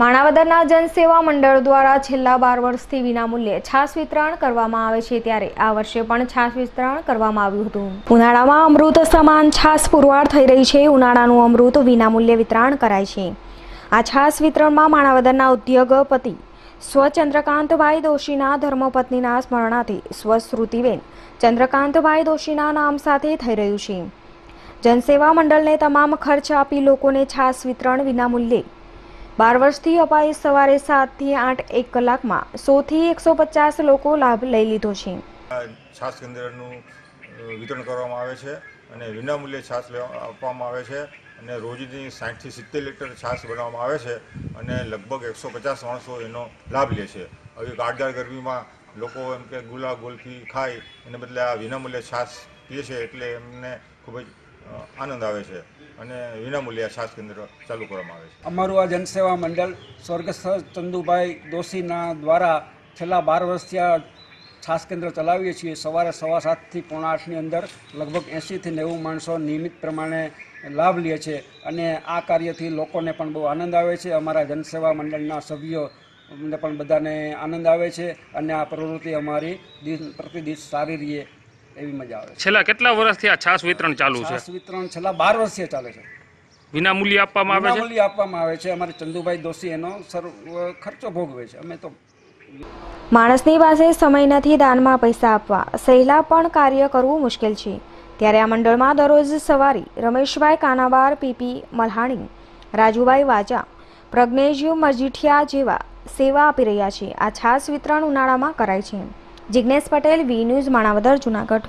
માણાવદરના જનસેવા મંડળ દ્વારા છેલ્લા બાર વર્ષથી વિનામૂલ્યે છાશ વિતરણ કરવામાં આવે છે ત્યારે આ વર્ષે પણ છાશ વિતરણ કરવામાં આવ્યું હતું. ઉનાળામાં અમૃત સમાન છાશ પુરવાર થઈ રહી છે. ઉનાળાનું અમૃત વિનામૂલ્યે વિતરણ કરાય છે. આ છાશ વિતરણમાં માણાવદરના ઉદ્યોગપતિ સ્વ ચંદ્રકાંતભાઈ દોશીના ધર્મપત્નીના સ્મરણાથી સ્વશ્રુતિબેન ચંદ્રકાંતભાઈ દોશીના નામ સાથે થઈ રહ્યું છે. જનસેવા મંડળને તમામ ખર્ચ આપી લોકોને છાશ વિતરણ વિનામૂલ્યે બાર વર્ષથી અપાઈ સવારે સાતથી આઠ એક કલાકમાં સોથી એકસો પચાસ લોકો લાભ લઈ લીધો છે. છાસ કેન્દ્રનું વિતરણ કરવામાં આવે છે અને વિનામૂલ્યે છાસ આપવામાં આવે છે અને રોજની સાઠથી સિત્તેર લીટર છાસ બનાવવામાં આવે છે અને લગભગ એકસો પચાસ માણસો એનો લાભ લે છે. હવે કાળજાળ ગરમીમાં લોકો એમ કે ગુલા ગોલફી ખાય, એને બદલે આ વિનામૂલ્યે છાસ પીએ છે એટલે એમને ખૂબ જ આનંદ આવે છે. અને વિનામૂલ્યે આ છાશ કેન્દ્ર ચાલુ કરવામાં આવે છે. અમારું આ જનસેવા મંડળ સ્વર્ગસ્થ ચંદુભાઈ દોશીના દ્વારા છેલ્લા બાર વર્ષથી આ છાસ કેન્દ્ર ચલાવીએ છીએ. સવારે સવા સાતથી પોણા આઠની અંદર લગભગ એંશીથી નેવું માણસો નિયમિત પ્રમાણે લાભ લે છે અને આ કાર્યથી લોકોને પણ બહુ આનંદ આવે છે. અમારા જનસેવા મંડળના સભ્યો પણ બધાને આનંદ આવે છે અને આ પ્રવૃત્તિ અમારી દિન પ્રતિદિન સારી રહીએ એવી મજા આવે છેલ્લા કેટલા વર્ષથી આ છાસ વિતરણ ચાલુ છે? છાસ વિતરણ છેલ્લા બાર વર્ષથી ચાલે છે. વિના મૂલ્યે આપવામાં આવે છે? વિનામૂલ્યે આપવામાં આવે છે. અમારે ચંદુભાઈ દોશી એનો સર્વ ખર્ચો ભોગવે છે. અમે તો માણસની પાસે સમય નથી દાનમાં પૈસા આપવા. સહેલા પણ કાર્ય કરવું મુશ્કેલ છે. ત્યારે આ મંડળમાં દરરોજ સવારી રમેશભાઈ કાનાવાર પીપી મલહાણી રાજુભાઈ વાજા પ્રજ્ઞેશ મજીઠિયા જેવા સેવા આપી રહ્યા છે. આ છાસ વિતરણ ઉનાળામાં કરાય છે. Jignesh Patel V news Manavadar Junagadh.